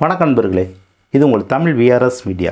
வணக்கம் நண்பர்களே இது உங்கள் தமிழ் விஆர்எஸ் மீடியா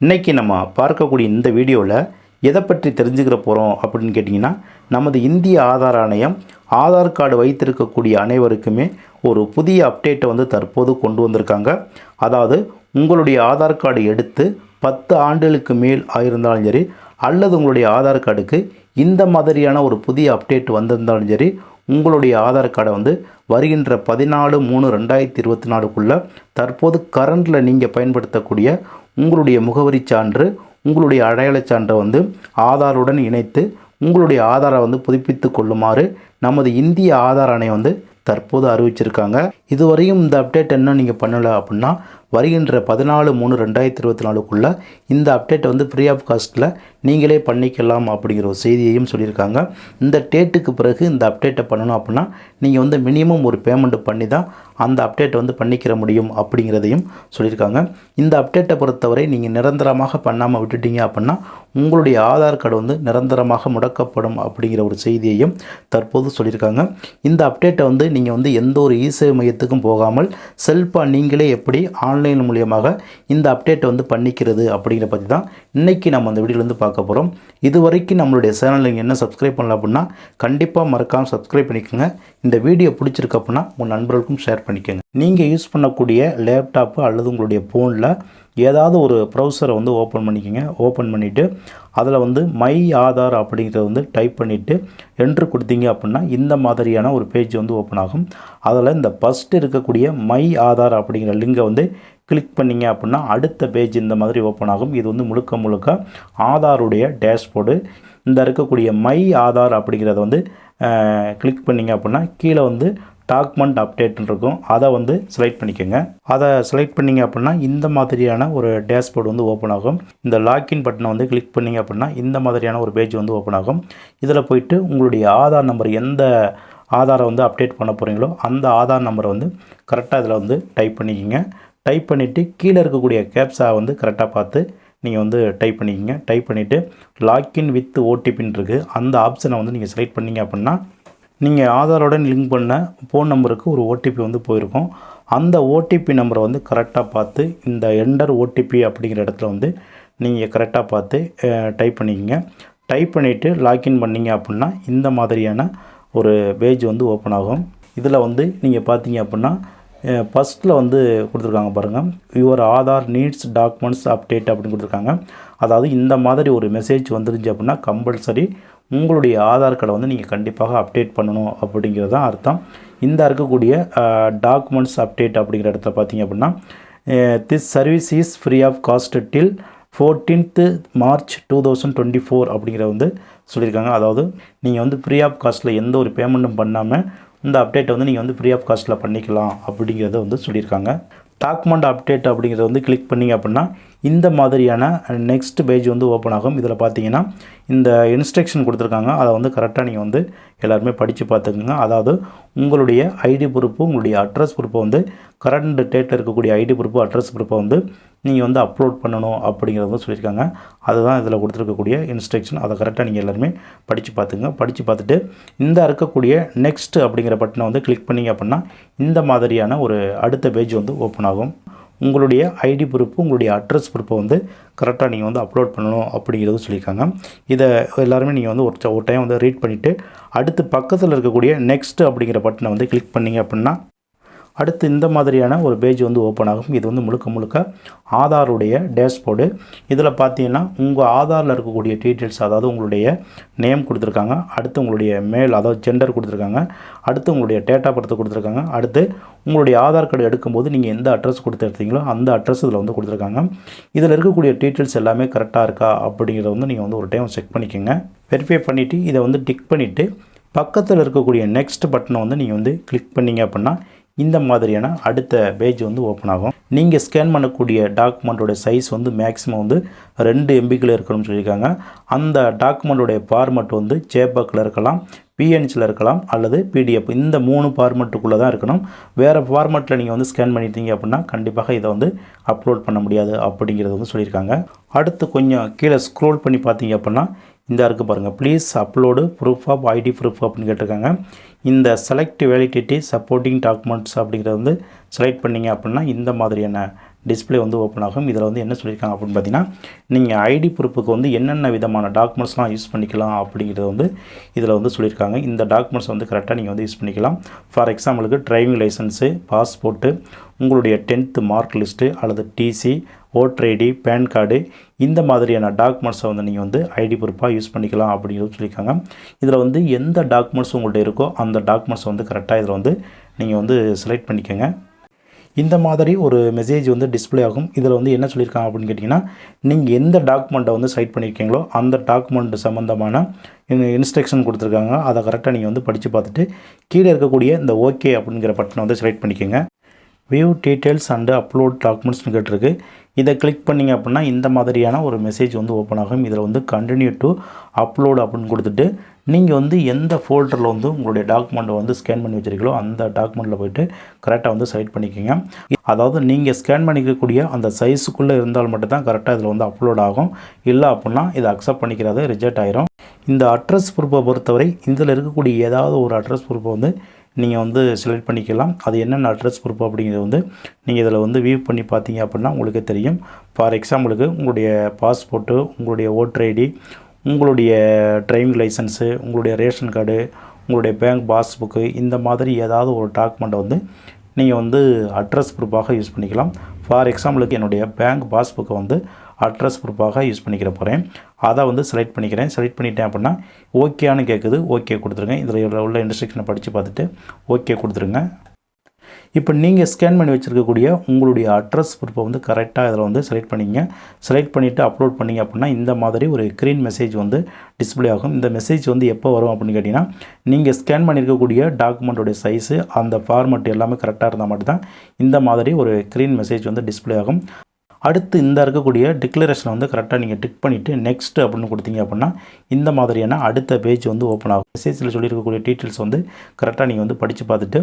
இன்றைக்கி நம்ம பார்க்கக்கூடிய இந்த வீடியோவில் எதை பற்றி தெரிஞ்சுக்கிற போகிறோம் அப்படின்னு கேட்டிங்கன்னா நமது இந்திய ஆதார் ஆணையம் ஆதார் கார்டு வைத்திருக்கக்கூடிய அனைவருக்குமே ஒரு புதிய அப்டேட்டை வந்து தற்போது கொண்டு வந்திருக்காங்க. அதாவது உங்களுடைய ஆதார் கார்டு எடுத்து பத்து ஆண்டுகளுக்கு மேல் ஆயிருந்தாலும் சரி அல்லது உங்களுடைய ஆதார் கார்டுக்கு இந்த மாதிரியான ஒரு புதிய அப்டேட் வந்திருந்தாலும் சரி உங்களுடைய ஆதார் கார்டை வந்து வருகின்ற பதினாலு மூணு ரெண்டாயிரத்தி இருபத்தி நாலுக்குள்ளே தற்போது கரண்டில் நீங்கள் பயன்படுத்தக்கூடிய உங்களுடைய முகவரி சான்று உங்களுடைய அடையாளச் சான்றை வந்து ஆதாருடன் இணைத்து உங்களுடைய ஆதாரை வந்து புதுப்பித்து கொள்ளுமாறு நமது இந்திய ஆதார் ஆணையம் வந்து தற்போது அறிவிச்சிருக்காங்க. இதுவரையும் இந்த அப்டேட் என்ன நீங்கள் பண்ணலை அப்படின்னா வருகின்ற பதினாலு மூணு ரெண்டாயிரத்தி இருபத்தி நாலுக்குள்ளே இந்த அப்டேட்டை வந்து ஃப்ரீ ஆஃப் காஸ்ட்டில் நீங்களே பண்ணிக்கலாம் அப்படிங்கிற ஒரு செய்தியையும் சொல்லியிருக்காங்க. இந்த டேட்டுக்கு பிறகு இந்த அப்டேட்டை பண்ணணும் அப்படின்னா நீங்கள் வந்து மினிமம் ஒரு பேமெண்ட் பண்ணி தான் அந்த அப்டேட்டை வந்து பண்ணிக்கிற முடியும் அப்படிங்கிறதையும் சொல்லியிருக்காங்க. இந்த அப்டேட்டை பொறுத்தவரை நீங்கள் நிரந்தரமாக பண்ணாமல் விட்டுட்டீங்க அப்படின்னா உங்களுடைய ஆதார் கார்டு வந்து நிரந்தரமாக முடக்கப்படும் அப்படிங்கிற ஒரு செய்தியையும் தற்போது சொல்லியிருக்காங்க. இந்த அப்டேட்டை வந்து நீங்கள் வந்து எந்த ஒரு இசேவை மையத்துக்கும் போகாமல் செல்ஃபாக நீங்களே எப்படி ஆன்லைன் மூலியமாக இந்த அப்டேட்டை வந்து பண்ணிக்கிறது அப்படிங்கிற பற்றி தான் இன்றைக்கி நம்ம அந்த வீடியோலேருந்து பார்க்க போகிறோம் இது வரைக்கும் நம்மளுடைய சேனல் நீங்கள் என்ன சப்ஸ்கிரைப் பண்ணல அப்படின்னா கண்டிப்பாக மறக்காமல் சப்ஸ்கிரைப் பண்ணிக்கோங்க. இந்த வீடியோ பிடிச்சிருக்கு அப்படின்னா உங்கள் நண்பர்களுக்கும் ஷேர் பண்ணிக்கோங்க. நீங்கள் யூஸ் பண்ணக்கூடிய லேப்டாப்பு அல்லது உங்களுடைய ஃபோனில் ஏதாவது ஒரு ப்ரௌசரை வந்து ஓப்பன் பண்ணிக்கோங்க. ஓப்பன் பண்ணிவிட்டு அதில் வந்து மை ஆதார் அப்படிங்கிறத வந்து டைப் பண்ணிவிட்டு என்ட்ரு கொடுத்தீங்க அப்படின்னா இந்த மாதிரியான ஒரு பேஜ் வந்து ஓப்பன் ஆகும். அதில் இந்த ஃபஸ்ட்டு இருக்கக்கூடிய மை ஆதார் அப்படிங்கிற லிங்கை வந்து கிளிக் பண்ணிங்க அப்படின்னா அடுத்த பேஜ் இந்த மாதிரி ஓப்பன் ஆகும். இது வந்து முழுக்க முழுக்க ஆதாருடைய டேஷ்போர்டு இந்த இருக்கக்கூடிய மை ஆதார் அப்படிங்கிறத வந்து கிளிக் பண்ணிங்க அப்படின்னா கீழே வந்து டாக்குமெண்ட் அப்டேட்னு இருக்கும். அதை வந்து செலக்ட் பண்ணிக்கோங்க. அதை செலக்ட் பண்ணிங்க அப்படின்னா இந்த மாதிரியான ஒரு டேஷ்போர்டு வந்து ஓப்பன் ஆகும். இந்த லாக்இன் பட்டனை வந்து கிளிக் பண்ணிங்க அப்படின்னா இந்த மாதிரியான ஒரு பேஜ் வந்து ஓப்பன் ஆகும். இதில் போயிட்டு உங்களுடைய ஆதார் நம்பர் எந்த ஆதாரை வந்து அப்டேட் பண்ண போகிறீங்களோ அந்த ஆதார் நம்பரை வந்து கரெக்டாக இதில் வந்து டைப் பண்ணிக்கிங்க. டைப் பண்ணிவிட்டு கீழே இருக்கக்கூடிய கேப்ஸாக வந்து கரெக்டாக பார்த்து நீங்கள் வந்து டைப் பண்ணிக்கிங்க. டைப் பண்ணிவிட்டு லாக்இன் வித் ஓடிபின்னு இருக்குது அந்த ஆப்ஷனை வந்து நீங்கள் செலக்ட் பண்ணீங்க அப்படின்னா நீங்கள் ஆதாரோட லிங்க் பண்ண ஃபோன் நம்பருக்கு ஒரு ஓடிபி வந்து போயிருக்கும். அந்த ஓடிபி நம்பரை வந்து கரெக்டாக பார்த்து இந்த என்டர் ஓடிபி அப்படிங்கிற இடத்துல வந்து நீங்கள் கரெக்டாக பார்த்து டைப் பண்ணிக்கிங்க. டைப் பண்ணிவிட்டு லாக்இன் பண்ணீங்க அப்படின்னா இந்த மாதிரியான ஒரு பேஜ் வந்து ஓப்பன் ஆகும். இதில் வந்து நீங்கள் பார்த்தீங்க அப்படின்னா ஃபஸ்ட்டில் வந்து கொடுத்துருக்காங்க பாருங்கள் your Aadhaar needs documents update அப்படின்னு கொடுத்துருக்காங்க. அதாவது இந்த மாதிரி ஒரு மெசேஜ் வந்துருந்துச்சு அப்படின்னா கம்பல்சரி உங்களுடைய ஆதார் கார்டை வந்து நீங்கள் கண்டிப்பாக அப்டேட் பண்ணணும் அப்படிங்கிறது தான் அர்த்தம். இந்த இருக்கக்கூடிய டாக்குமெண்ட்ஸ் அப்டேட் அப்படிங்கிற இடத்துல பார்த்தீங்க அப்படின்னா this service is free of cost till fourteenth March two thousand twenty four அப்படிங்கிற வந்து சொல்லியிருக்காங்க. அதாவது நீங்கள் வந்து ஃப்ரீ ஆஃப் காஸ்ட்டில் எந்த ஒரு பேமெண்ட்டும் பண்ணாமல் இந்த அப்டேட்டை வந்து நீங்கள் வந்து ஃப்ரீ ஆஃப் காஸ்ட்டில் பண்ணிக்கலாம் அப்படிங்கிறத வந்து சொல்லியிருக்காங்க. டாக்குமெண்ட் அப்டேட் அப்படிங்கிறத வந்து கிளிக் பண்ணிங்க அப்படின்னா இந்த மாதிரியான நெக்ஸ்ட் பேஜ் வந்து ஓப்பன் ஆகும். இதில் பார்த்தீங்கன்னா இந்த இன்ஸ்ட்ரக்ஷன் கொடுத்துருக்காங்க. அதை வந்து கரெக்டாக நீங்கள் வந்து எல்லாருமே படித்து பார்த்துக்கோங்க அதாவது உங்களுடைய ஐடி ப்ரூஃபு உங்களுடைய அட்ரஸ் ப்ரூஃபை வந்து கரண்ட் டேட்டில் இருக்கக்கூடிய ஐடி ப்ரூஃபு அட்ரஸ் ப்ரூஃபை வந்து நீங்கள் வந்து அப்லோட் பண்ணணும் அப்படிங்கிறத வந்து சொல்லியிருக்காங்க. அதுதான் இதில் கொடுத்துருக்கக்கூடிய இன்ஸ்ட்ரக்ஷன் அதை கரெக்டாக நீங்கள் எல்லாருமே படித்து பார்த்துங்க படித்து பார்த்துட்டு இந்த இருக்கக்கூடிய நெக்ஸ்ட் அப்படிங்கிற பட்டனை வந்து கிளிக் பண்ணிங்க அப்படின்னா இந்த மாதிரியான ஒரு அடுத்த பேஜ் வந்து ஓப்பன் ஆகும். உங்களுடைய ஐடி ப்ரூஃப் உங்களுடைய அட்ரஸ் ப்ரூஃபை வந்து கரெக்டாக நீங்கள் வந்து அப்லோட் பண்ணணும் அப்படிங்கிறது சொல்லியிருக்காங்க. இதை எல்லாருமே நீங்கள் வந்து ஒரு ஒரு டைம் வந்து ரீட் பண்ணிவிட்டு அடுத்து பக்கத்தில் இருக்கக்கூடிய நெக்ஸ்ட் அப்படிங்கிற பட்டனை வந்து கிளிக் பண்ணிங்க அப்படின்னா அடுத்து இந்த மாதிரியான ஒரு பேஜ் வந்து ஓப்பன் ஆகும். இது வந்து முழுக்க முழுக்க ஆதாருடைய டேஷ்போர்டு இதில் பார்த்தீங்கன்னா உங்கள் ஆதாரில் இருக்கக்கூடிய டீட்டெயில்ஸ் அதாவது உங்களுடைய நேம் கொடுத்துருக்காங்க. அடுத்து உங்களுடைய மேல் அதாவது ஜெண்டர் கொடுத்துருக்காங்க. அடுத்து உங்களுடைய டேட்டா ஆஃப் பர்த் கொடுத்துருக்காங்க. அடுத்து உங்களுடைய ஆதார் கார்டு எடுக்கும்போது நீங்கள் எந்த அட்ரஸ் கொடுத்து எடுத்தீங்களோ அந்த அட்ரஸ் இதில் வந்து கொடுத்துருக்காங்க. இதில் இருக்கக்கூடிய டீட்டெயில்ஸ் எல்லாமே கரெக்டாக இருக்கா அப்படிங்கிறத வந்து நீங்கள் வந்து ஒரு டைம் செக் பண்ணிக்கோங்க. வெரிஃபை பண்ணிவிட்டு இதை வந்து டிக் பண்ணிவிட்டு பக்கத்தில் இருக்கக்கூடிய நெக்ஸ்ட் பட்டனை வந்து நீங்கள் வந்து கிளிக் பண்ணிங்க அப்படின்னா இந்த மாதிரியான அடுத்த பேஜ் வந்து ஓப்பன் ஆகும். நீங்கள் ஸ்கேன் பண்ணக்கூடிய டாக்குமெண்ட்டோட சைஸ் வந்து மேக்ஸிமம் வந்து ரெண்டு எம்பிக்கில் இருக்கணும்னு சொல்லியிருக்காங்க. அந்த டாக்குமெண்ட்டோடைய ஃபார்மெட் வந்து ஜேபக்கில் இருக்கலாம் பிஎன்சியில் இருக்கலாம் அல்லது பிடிஎஃப் இந்த மூணு ஃபார்மெட்டுக்குள்ளே தான் இருக்கணும். வேறு ஃபார்மெட்டில் நீங்கள் வந்து ஸ்கேன் பண்ணிட்டீங்க அப்படின்னா கண்டிப்பாக இதை வந்து அப்லோட் பண்ண முடியாது அப்படிங்கிறது வந்து சொல்லியிருக்காங்க. அடுத்து கொஞ்சம் கீழே ஸ்க்ரோல் பண்ணி பார்த்தீங்க அப்படின்னா இந்த இருக்குது பாருங்கள் please upload proof of ID proof அப்படின்னு கேட்டிருக்காங்க. இந்த செலக்ட் வேலிடிட்டி சப்போர்ட்டிங் டாக்குமெண்ட்ஸ் அப்படிங்கிறத வந்து செலக்ட் பண்ணீங்க அப்படின்னா இந்த மாதிரியான டிஸ்ப்ளே வந்து ஓப்பன் ஆகும். இதில் வந்து என்ன சொல்லியிருக்காங்க அப்படின்னு பார்த்தீங்கன்னா நீங்கள் ஐடி ப்ரூஃபுக்கு வந்து என்னென்ன விதமான டாக்குமெண்ட்ஸ்லாம் யூஸ் பண்ணிக்கலாம் அப்படிங்கிறத வந்து இதில் வந்து சொல்லியிருக்காங்க. இந்த டாக்குமெண்ட்ஸ் வந்து கரெக்டாக நீங்கள் வந்து யூஸ் பண்ணிக்கலாம். ஃபார் எக்ஸாம்பிளுக்கு டிரைவிங் லைசன்ஸு பாஸ்போர்ட்டு உங்களுடைய டென்த்து மார்க் லிஸ்ட்டு அல்லது TC voter ID PAN card இந்த மாதிரியான டாக்குமெண்ட்ஸை வந்து நீங்கள் வந்து ஐடி ப்ரூஃபாக யூஸ் பண்ணிக்கலாம் அப்படிங்கிறது சொல்லியிருக்காங்க. இதில் வந்து எந்த டாக்குமெண்ட்ஸ் உங்கள்கிட்ட இருக்கோ அந்த டாக்குமெண்ட்ஸ் வந்து கரெக்டாக இதில் வந்து நீங்கள் வந்து செலக்ட் பண்ணிக்கோங்க. இந்த மாதிரி ஒரு மெசேஜ் வந்து டிஸ்ப்ளே ஆகும். இதில் வந்து என்ன சொல்லியிருக்காங்க அப்படின்னு கேட்டிங்கன்னா நீங்கள் எந்த டாக்குமெண்ட்டை வந்து செலக்ட் பண்ணியிருக்கீங்களோ அந்த டாக்குமெண்ட் சம்மந்தமான இன்ஸ்ட்ரக்ஷன் கொடுத்துருக்காங்க. அதை கரெக்டாக நீங்கள் வந்து படித்து பார்த்துட்டு கீழே இருக்கக்கூடிய இந்த ஓகே அப்படிங்கிற பட்டனை வந்து செலக்ட் பண்ணிக்கோங்க. வியூ டீட்டெயில்ஸ் அண்டு அப்லோட் டாக்குமெண்ட்ஸ்னு கேட்டிருக்கு. இதை கிளிக் பண்ணிங்க அப்படின்னா இந்த மாதிரியான ஒரு மெசேஜ் வந்து ஓப்பன் ஆகும். இதில் வந்து கண்டினியூ டு அப்லோட் அப்படின்னு கொடுத்துட்டு நீங்கள் வந்து எந்த ஃபோல்டரில் வந்து உங்களுடைய டாக்குமெண்ட்டை வந்து ஸ்கேன் பண்ணி வச்சிருக்கீங்களோ அந்த டாக்குமெண்ட்டில் போயிட்டு கரெக்டாக வந்து செலக்ட் பண்ணிக்கோங்க. அதாவது நீங்கள் ஸ்கேன் பண்ணிக்கக்கூடிய அந்த சைஸுக்குள்ளே இருந்தால் மட்டும்தான் கரெக்டாக இதில் வந்து அப்லோட் ஆகும். இல்லை அப்படின்னா இதை அக்செப்ட் பண்ணிக்கிறது ரிஜெக்ட் ஆயிரும். இந்த அட்ரஸ் ப்ரூஃபை பொறுத்தவரை இதில் இருக்கக்கூடிய ஏதாவது ஒரு அட்ரஸ் ப்ரூஃபை வந்து நீங்கள் வந்து செலக்ட் பண்ணிக்கலாம். அது என்னென்ன அட்ரஸ் ப்ரூஃப் அப்படிங்கிறது வந்து நீங்கள் இதில் வந்து வியூ பண்ணி பார்த்தீங்க அப்படின்னா உங்களுக்கு தெரியும். ஃபார் எக்ஸாம்பிளுக்கு உங்களுடைய பாஸ்போர்ட்டு உங்களுடைய ஓட்டர் ஐடி உங்களுடைய டிரைவிங் லைசன்ஸு உங்களுடைய ரேஷன் கார்டு உங்களுடைய பேங்க் பாஸ்புக்கு இந்த மாதிரி ஏதாவது ஒரு டாக்குமெண்ட்டை வந்து நீங்கள் வந்து அட்ரஸ் ப்ரூஃபாக யூஸ் பண்ணிக்கலாம். ஃபார் எக்ஸாம்பிளுக்கு என்னுடைய பேங்க் பாஸ்புக்கை வந்து அட்ரஸ் ப்ரூஃபாக யூஸ் பண்ணிக்கிற போகிறேன். அதை வந்து செலக்ட் பண்ணிக்கிறேன். செலக்ட் பண்ணிட்டேன் அப்படின்னா ஓகேன்னு கேட்குது ஓகே கொடுத்துருங்க. இதில் உள்ள இன்ஸ்ட்ரக்ஷனை படித்து பார்த்துட்டு ஓகே கொடுத்துருங்க. இப்போ நீங்கள் ஸ்கேன் பண்ணி வச்சுருக்கக்கூடிய உங்களுடைய அட்ரஸ் ப்ரூஃபை வந்து கரெக்டாக இதில் வந்து செலக்ட் பண்ணிங்க. செலக்ட் பண்ணிவிட்டு அப்லோட் பண்ணிங்க அப்படின்னா இந்த மாதிரி ஒரு க்ரீன் மெசேஜ் வந்து டிஸ்ப்ளே ஆகும். இந்த மெசேஜ் வந்து எப்போ வரும் அப்படின்னு கேட்டிங்கன்னா நீங்கள் ஸ்கேன் பண்ணியிருக்கக்கூடிய டாக்குமெண்ட்டோடைய சைஸு அந்த ஃபார்மெட் எல்லாமே கரெக்டாக இருந்தால் மட்டும்தான் இந்த மாதிரி ஒரு க்ரீன் மெசேஜ் வந்து டிஸ்ப்ளே ஆகும். அடுத்து இந்த இருக்கக்கூடிய டிக்ளரேஷனை வந்து கரெக்டாக நீங்கள் டிக் பண்ணிவிட்டு நெக்ஸ்ட் அப்படின்னு கொடுத்தீங்க அப்படின்னா இந்த மாதிரியான அடுத்த பேஜ் வந்து ஓப்பன் ஆகும். மெசேஜில் சொல்லியிருக்கக்கூடிய டீட்டெயில்ஸ் வந்து கரெக்டாக நீங்கள் வந்து படித்து பார்த்துட்டு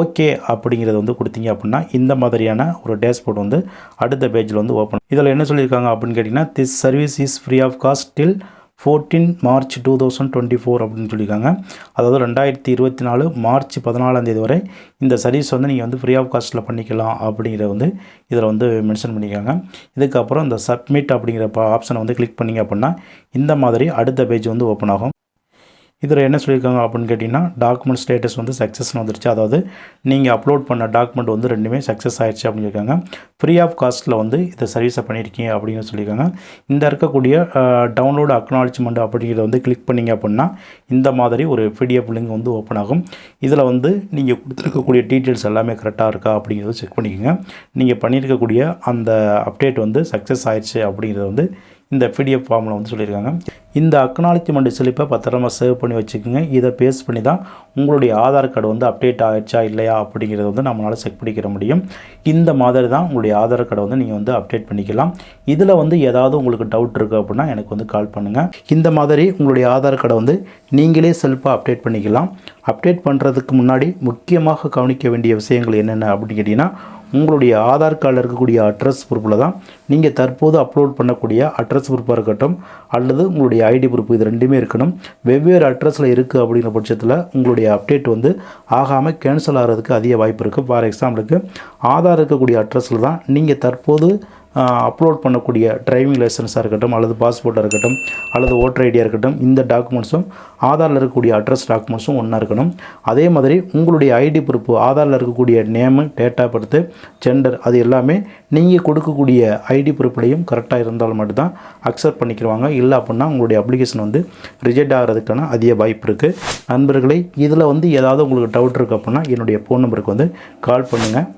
ஓகே அப்படிங்கிறத வந்து கொடுத்தீங்க அப்படின்னா இந்த மாதிரியான ஒரு டேஷ்போர்ட் வந்து அடுத்த பேஜில் வந்து ஓப்பன் இதில் என்ன சொல்லியிருக்காங்க அப்படின்னு கேட்டிங்கன்னா this service is free of cost till fourteen March two thousand twenty four அப்படின்னு சொல்லியிருக்காங்க. அதாவது ரெண்டாயிரத்தி இருபத்தி நாலு மார்ச் பதினாலாம் தேதி வரை இந்த சர்வீஸ் வந்து நீங்கள் வந்து ஃப்ரீ ஆஃப் காஸ்ட்டில் பண்ணிக்கலாம் அப்படிங்கிறத வந்து இதில் வந்து மென்ஷன் பண்ணியிருக்காங்க. இதுக்கப்புறம் இந்த சப்மிட் அப்படிங்கிற ஆப்ஷனை வந்து கிளிக் பண்ணிங்க அப்படின்னா இந்த மாதிரி அடுத்த பேஜ் வந்து ஓப்பன் ஆகும். இதில் என்ன சொல்லியிருக்காங்க அப்படின்னு கேட்டிங்கன்னா டாக்குமெண்ட் ஸ்டேட்டஸ் வந்து சக்ஸஸ்னு வந்துருச்சு. அதாவது நீங்கள் அப்லோட் பண்ண டாக்குமெண்ட் வந்து ரெண்டுமே சக்ஸஸ் ஆயிடுச்சு அப்படின்னு இருக்காங்க ஃப்ரீ ஆஃப் காஸ்ட்டில் வந்து இதை சர்வீஸை பண்ணியிருக்கீங்க அப்படின்னு சொல்லியிருக்காங்க. இந்த இருக்கக்கூடிய டவுன்லோடு அக்னாலஜ்மெண்ட் அப்படிங்கிறத வந்து கிளிக் பண்ணிங்க அப்படின்னா இந்த மாதிரி ஒரு பிடிஎஃப் லிங்க் வந்து ஓப்பன் ஆகும். இதில் வந்து நீங்கள் கொடுத்துருக்கக்கூடிய டீட்டெயில்ஸ் எல்லாமே கரெக்டாக இருக்கா அப்படிங்கிறத செக் பண்ணிக்கோங்க. நீங்கள் பண்ணியிருக்கக்கூடிய அந்த அப்டேட் வந்து சக்ஸஸ் ஆயிடுச்சு அப்படிங்கிறத வந்து இந்த பிடிஎஃப் ஃபார்மில் வந்து சொல்லியிருக்காங்க. இந்த அக்னாலஜ்மெண்ட் ஸ்லிப்பை பத்திரமா சேவ் பண்ணி வச்சுக்கோங்க. இதை பேஸ் பண்ணி தான் உங்களுடைய ஆதார் கார்டு வந்து அப்டேட் ஆகிடுச்சா இல்லையா அப்படிங்கிறத வந்து நம்மளால் செக் பண்ணிக்கிற முடியும். இந்த மாதிரி தான் உங்களுடைய ஆதார் கார்டை வந்து நீங்கள் வந்து அப்டேட் பண்ணிக்கலாம். இதில் வந்து ஏதாவது உங்களுக்கு டவுட் இருக்குது அப்படின்னா எனக்கு வந்து கால் பண்ணுங்கள் இந்த மாதிரி உங்களுடைய ஆதார் கார்டை வந்து நீங்களே செல்ஃபாக அப்டேட் பண்ணிக்கலாம். அப்டேட் பண்ணுறதுக்கு முன்னாடி முக்கியமாக கவனிக்க வேண்டிய விஷயங்கள் என்னென்ன அப்படின்னு கேட்டிங்கன்னா உங்களுடைய ஆதார் கார்டில் இருக்கக்கூடிய அட்ரஸ் ப்ரூஃபில் தான் நீங்கள் தற்போது அப்லோட் பண்ணக்கூடிய அட்ரஸ் ப்ரூஃபாக இருக்கட்டும் அல்லது உங்களுடைய ஐடி ப்ரூஃப் இது ரெண்டுமே இருக்கணும். வெவ்வேறு அட்ரஸில் இருக்குது அப்படிங்கிற பட்சத்தில் உங்களுடைய அப்டேட் வந்து ஆகாமல் கேன்சல் ஆகிறதுக்கு அதிக வாய்ப்பு இருக்குது ஃபார் எக்ஸாம்பிளுக்கு ஆதார் இருக்கக்கூடிய அட்ரஸில் தான் நீங்கள் தற்போது அப்லோட் பண்ணக்கூடிய டிரைவிங் லைசன்ஸாக இருக்கட்டும் அல்லது பாஸ்போர்ட்டாக இருக்கட்டும் அல்லது ஓட்டர் ஐடியாக இருக்கட்டும் இந்த டாக்குமெண்ட்ஸும் ஆதாரில் இருக்கக்கூடிய அட்ரஸ் டாக்குமெண்ட்ஸும் ஒன்றா இருக்கணும். அதே மாதிரி உங்களுடைய ஐடி ப்ரூஃப் ஆதாரில் இருக்கக்கூடிய name date of birth gender அது எல்லாமே நீங்கள் கொடுக்கக்கூடிய ஐடி ப்ரூஃப்லையும் கரெக்டாக இருந்தால் மட்டும்தான் அக்செப்ட் பண்ணிக்கிறவாங்க இல்லை அப்படின்னா உங்களுடைய அப்ளிகேஷன் வந்து ரிஜெக்ட் ஆகிறதுக்கான அதிக வாய்ப்பு இருக்குது நண்பர்களே இதில் வந்து ஏதாவது உங்களுக்கு டவுட் இருக்குது அப்படின்னா என்னுடைய ஃபோன் நம்பருக்கு வந்து கால் பண்ணுங்கள்